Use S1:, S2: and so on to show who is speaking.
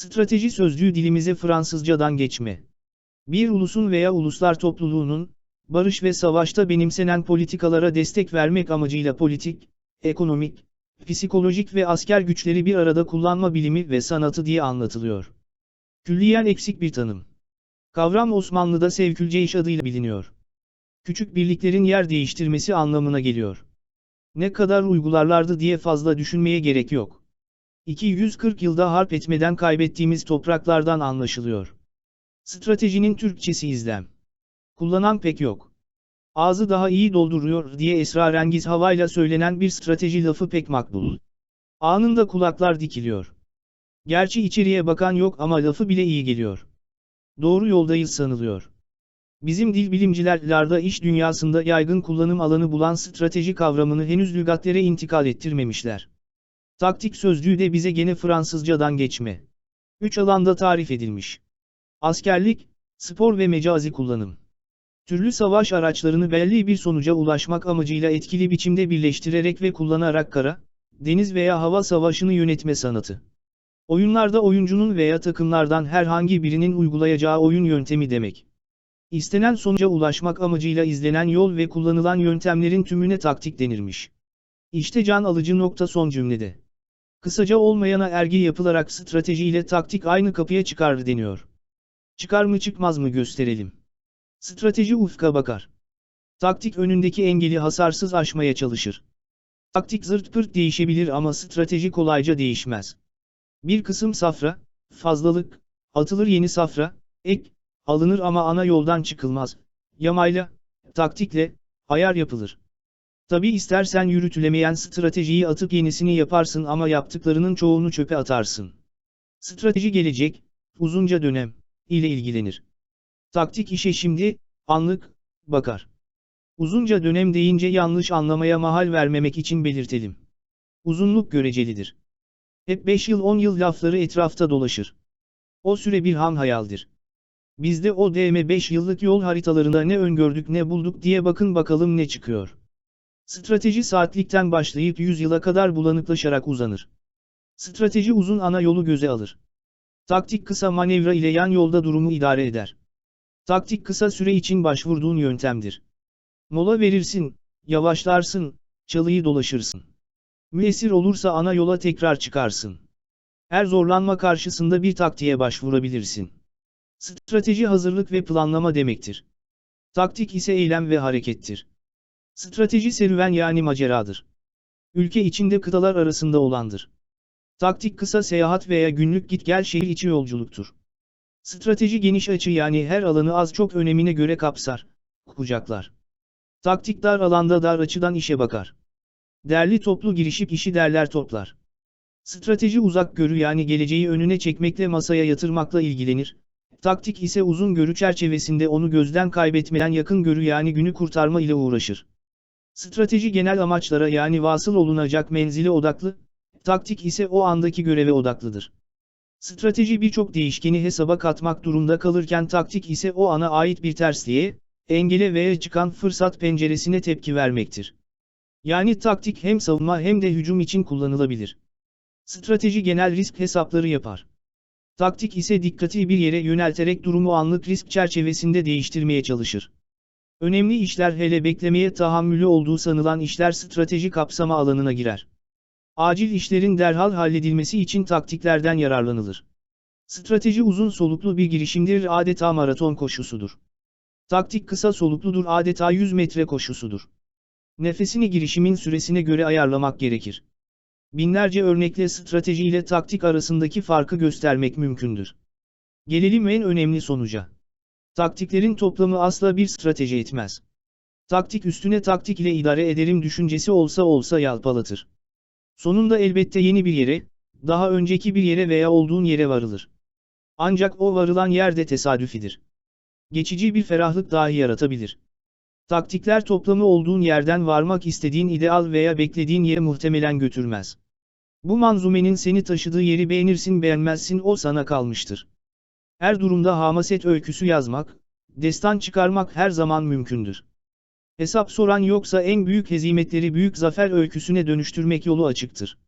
S1: Strateji sözcüğü dilimize Fransızcadan geçme. Bir ulusun veya uluslar topluluğunun, barış ve savaşta benimsenen politikalara destek vermek amacıyla politik, ekonomik, psikolojik ve asker güçleri bir arada kullanma bilimi ve sanatı diye anlatılıyor. Külliyen eksik bir tanım. Kavram Osmanlı'da sevkülce iş adıyla biliniyor. Küçük birliklerin yer değiştirmesi anlamına geliyor. Ne kadar uygularlardı diye fazla düşünmeye gerek yok. 240 yılda harp etmeden kaybettiğimiz topraklardan anlaşılıyor. Stratejinin Türkçesi izlem. Kullanan pek yok. Ağzı daha iyi dolduruyor diye esrarengiz havayla söylenen bir strateji lafı pek makbul. Anında kulaklar dikiliyor. Gerçi içeriye bakan yok ama lafı bile iyi geliyor. Doğru yoldayız sanılıyor. Bizim dil bilimciler iş dünyasında yaygın kullanım alanı bulan strateji kavramını henüz lügatlere intikal ettirmemişler. Taktik sözcüğü de bize gene Fransızcadan geçme. Üç alanda tarif edilmiş. Askerlik, spor ve mecazi kullanım. Türlü savaş araçlarını belli bir sonuca ulaşmak amacıyla etkili biçimde birleştirerek ve kullanarak kara, deniz veya hava savaşını yönetme sanatı. Oyunlarda oyuncunun veya takımlardan herhangi birinin uygulayacağı oyun yöntemi demek. İstenen sonuca ulaşmak amacıyla izlenen yol ve kullanılan yöntemlerin tümüne taktik denirmiş. İşte can alıcı nokta son cümlede. Kısaca olmayana ergi yapılarak stratejiyle taktik aynı kapıya çıkar deniyor. Çıkar mı çıkmaz mı gösterelim. Strateji ufka bakar. Taktik önündeki engeli hasarsız aşmaya çalışır. Taktik zırt pırt değişebilir ama strateji kolayca değişmez. Bir kısım safra, fazlalık, atılır yeni safra, ek, alınır ama ana yoldan çıkılmaz. Yamayla, taktikle, ayar yapılır. Tabi istersen yürütülemeyen stratejiyi atıp yenisini yaparsın ama yaptıklarının çoğunu çöpe atarsın. Strateji gelecek, uzunca dönem, ile ilgilenir. Taktik işe şimdi, anlık, bakar. Uzunca dönem deyince yanlış anlamaya mahal vermemek için belirtelim. Uzunluk görecelidir. Hep 5 yıl 10 yıl lafları etrafta dolaşır. O süre bir ham hayaldir. Bizde o DM 5 yıllık yol haritalarında ne öngördük ne bulduk diye bakın bakalım ne çıkıyor. Strateji saatlikten başlayıp 100 yıla kadar bulanıklaşarak uzanır. Strateji uzun ana yolu göze alır. Taktik kısa manevra ile yan yolda durumu idare eder. Taktik kısa süre için başvurduğun yöntemdir. Mola verirsin, yavaşlarsın, çalıyı dolaşırsın. Müesir olursa ana yola tekrar çıkarsın. Her zorlanma karşısında bir taktiğe başvurabilirsin. Strateji hazırlık ve planlama demektir. Taktik ise eylem ve harekettir. Strateji serüven yani maceradır. Ülke içinde kıtalar arasında olandır. Taktik kısa seyahat veya günlük git gel şehir içi yolculuktur. Strateji geniş açı yani her alanı az çok önemine göre kapsar, kucaklar. Taktik dar alanda dar açıdan işe bakar. Derli toplu girişip işi derler toplar. Strateji uzak görü yani geleceği önüne çekmekle masaya yatırmakla ilgilenir. Taktik ise uzun görü çerçevesinde onu gözden kaybetmeden yakın görü yani günü kurtarma ile uğraşır. Strateji genel amaçlara yani vasıl olunacak menzile odaklı, taktik ise o andaki göreve odaklıdır. Strateji birçok değişkeni hesaba katmak durumda kalırken taktik ise o ana ait bir tersliğe, engele veya çıkan fırsat penceresine tepki vermektir. Yani taktik hem savunma hem de hücum için kullanılabilir. Strateji genel risk hesapları yapar. Taktik ise dikkati bir yere yönelterek durumu anlık risk çerçevesinde değiştirmeye çalışır. Önemli işler hele beklemeye tahammülü olduğu sanılan işler strateji kapsama alanına girer. Acil işlerin derhal halledilmesi için taktiklerden yararlanılır. Strateji uzun soluklu bir girişimdir adeta maraton koşusudur. Taktik kısa solukludur adeta 100 metre koşusudur. Nefesini girişimin süresine göre ayarlamak gerekir. Binlerce örnekle strateji ile taktik arasındaki farkı göstermek mümkündür. Gelelim en önemli sonuca. Taktiklerin toplamı asla bir strateji etmez. Taktik üstüne taktik ile idare ederim düşüncesi olsa olsa yalpalatır. Sonunda elbette yeni bir yere, daha önceki bir yere veya olduğun yere varılır. Ancak o varılan yerde tesadüfidir. Geçici bir ferahlık dahi yaratabilir. Taktikler toplamı olduğun yerden varmak istediğin ideal veya beklediğin yere muhtemelen götürmez. Bu manzumenin seni taşıdığı yeri beğenirsin beğenmezsin o sana kalmıştır. Her durumda hamaset öyküsü yazmak, destan çıkarmak her zaman mümkündür. Hesap soran yoksa en büyük hezimetleri büyük zafer öyküsüne dönüştürmek yolu açıktır.